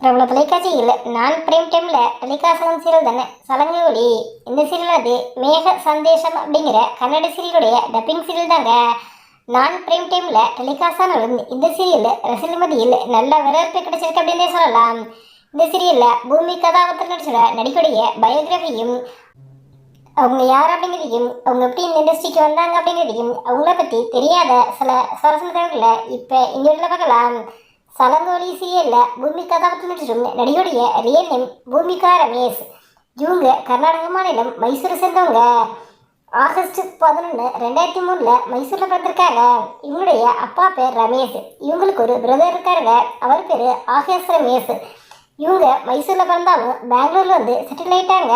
பிரபல தொலைக்காட்சியில் நான் பிரேம் டைமில் டெலிகாஸ்ட் சீரியல் தானே. சலங்கை இந்த சீரியல் அது மேக சந்தேஷம் அப்படிங்கிற கன்னட சீரியலுடைய டப்பிங் சீரியல் தாங்க. நான் பிரேம் டைமில் டெலிகாஸ்ட் ஆனாலும் இந்த சீரியல் ரசிகர் நல்ல வரவேற்பு கிடைச்சிருக்கு அப்படின்னே சொல்லலாம். இந்த சீரியலில் பூமி கதாபாத்திரம் நடிச்சோட நடிகருடைய பயோகிராஃபியும் அவங்க யார் அப்படிங்கிறதையும் அவங்க எப்படி இந்த இண்டஸ்ட்ரிக்கு வந்தாங்க அப்படிங்கிறதையும் அவங்கள பற்றி தெரியாத சில சுவாரஸ்யமான தகவல்களை இப்போ இங்கே பார்க்கலாம். சலங்கோலி சீரியலில் பூமி கதாபாத்திரம் நடிச்சிடும் நடிகையுடைய ரியல் நேம் பூமிகா ரமேஷ். இவங்க கர்நாடக மாநிலம் மைசூரை சேர்ந்தவங்க. ஆகஸ்ட் பதினொன்று ரெண்டாயிரத்தி மூணில் மைசூரில் பிறந்திருக்காங்க. இவங்களுடைய அப்பா பேர் ரமேஷ். இவங்களுக்கு ஒரு பிரதர் இருக்காருங்க. அவர் பேர் ஆகேஷ் ரமேஷ். இவங்க மைசூரில் பிறந்தாலும் பெங்களூரில் வந்து செட்டில் ஆயிட்டாங்க.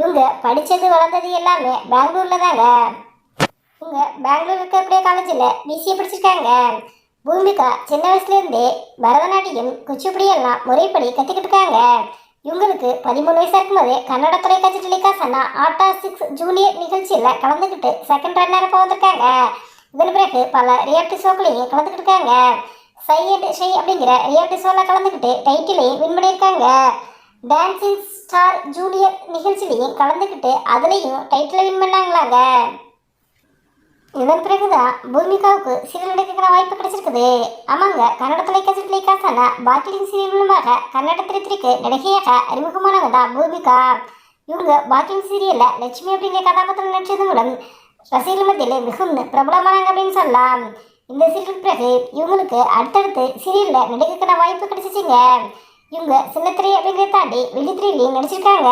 இவங்க படித்தது வளர்ந்தது எல்லாமே பெங்களூரில் தாங்க. இவங்க பெங்களூர் இருக்கக்கூடிய காலேஜில் பிசிஏ படிச்சிருக்காங்க. பூமிகா சின்ன வயசுலேருந்தே பரதநாட்டியம் குச்சிப்புடி எல்லாம் முறைப்படி கற்றுக்கிட்டு இருக்காங்க இவங்களுக்கு பதிமூணு வயசா இருக்கும்போது கன்னட தொலைக்காட்சி டெலிகாஸ்ட் ஆட்டா சிக்ஸ் ஜூனியர் நிகழ்ச்சியில் கலந்துக்கிட்டு செகண்ட் ரன்னராக வந்திருக்காங்க. இதன் பிறகு பல ரியாலிட்டி ஷோக்களையும் கலந்துக்கிட்டு இருக்காங்க சை அண்ட் ஷை அப்படிங்கிற ரியாலிட்டி ஷோவில் கலந்துக்கிட்டு டைட்டிலையும் வின் பண்ணியிருக்காங்க. டான்சிங் ஸ்டார் ஜூனியர் நிகழ்ச்சியிலையும் கலந்துக்கிட்டு அதுலேயும் டைட்டில் வின் பண்ணாங்களாங்க. இதன் பிறகுதான் பூமிகாவுக்கு சீரியல் நடிக்கிற வாய்ப்பு கிடைச்சிருக்குது? ஆமாங்க கன்னட தொலைக்காட்சி டெலிகாஸ்டான பாக்கிலிங் சீரியல் மூலமாக கன்னட திரைத்துறைக்கு நடிகையாக அறிமுகமானவங்க தான் பூமிகா இவங்க பாக்கிலிங் சீரியலில் லட்சுமி அப்படிங்கிற கதாபாத்திரம் நடிச்சது மூலம் ரசிகர்கள் மத்தியில் மிகுந்த பிரபலமானாங்க அப்படின்னு சொல்லலாம். இந்த சீரியல் பிறகு இவங்களுக்கு அடுத்தடுத்து சீரியலில் நடிக்கிறதுக்கான வாய்ப்பு கிடைச்சிச்சிங்க. இவங்க சின்னத்திரை அப்படிங்கிறத தாண்டி வெள்ளித்திரையிலையும் நடிச்சிருக்காங்க.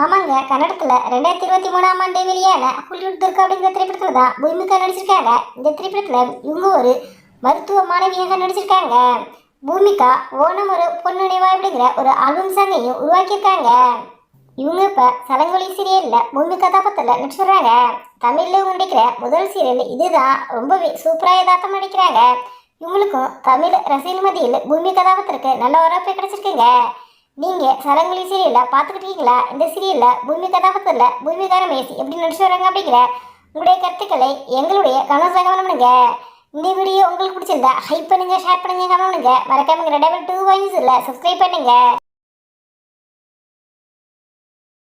ஆமாங்க கன்னடத்தில் ரெண்டாயிரத்தி இருபத்தி மூணாம் ஆண்டு வெளியான ஹாலிவுட் துர்கா அப்படிங்கிற திரைப்படத்தில் தான் பூமிகா நடிச்சிருக்காங்க. இந்த திரைப்படத்தில் இவங்க ஒரு மருத்துவ மாணவியாக நடிச்சிருக்காங்க. பூமிகா ஓணம் ஒரு பொண்ணு அப்படிங்கிற ஒரு ஆல்பம் சாங்கையும் உருவாக்கியிருக்காங்க. இவங்க இப்போ சலங்கொலி சீரியலில் பூமி கதாபாத்திரத்தில் நடிச்சுடுறாங்க. தமிழில் இவங்க நடிக்கிற முதல் சீரியல் இதுதான் ரொம்பவே சூப்பராக யதார்த்தம் நடிக்கிறாங்க. இவங்களுக்கும் தமிழ் ரசிகர் மத்தியில் பூமி கதாபாத்திரத்துக்கு நல்ல வரவேற்பு கிடச்சிருக்குங்க. நீங்கள் சலங்கொலி சீரியலில் பார்த்துக்கிட்டு இருக்கீங்களா இந்த சீரியலில் பூமி கதாபாத்திரத்தில் பூமிகார மேசி எப்படி நடிச்சு வராங்க அப்படிங்கிற உங்களுடைய கருத்துக்களை எங்களுடைய கமெண்ட்ஸில் கவனம் பண்ணுங்க. இந்த வீடியோ உங்களுக்கு பிடிச்சிருந்தா ஹைப் பண்ணுங்க ஷேர் பண்ணுங்க கவனம் பண்ணுங்க. மறக்காம ரெண்டாவது டூ வாய்ஸ் இல்லை சப்ஸ்கிரைப் பண்ணுங்க.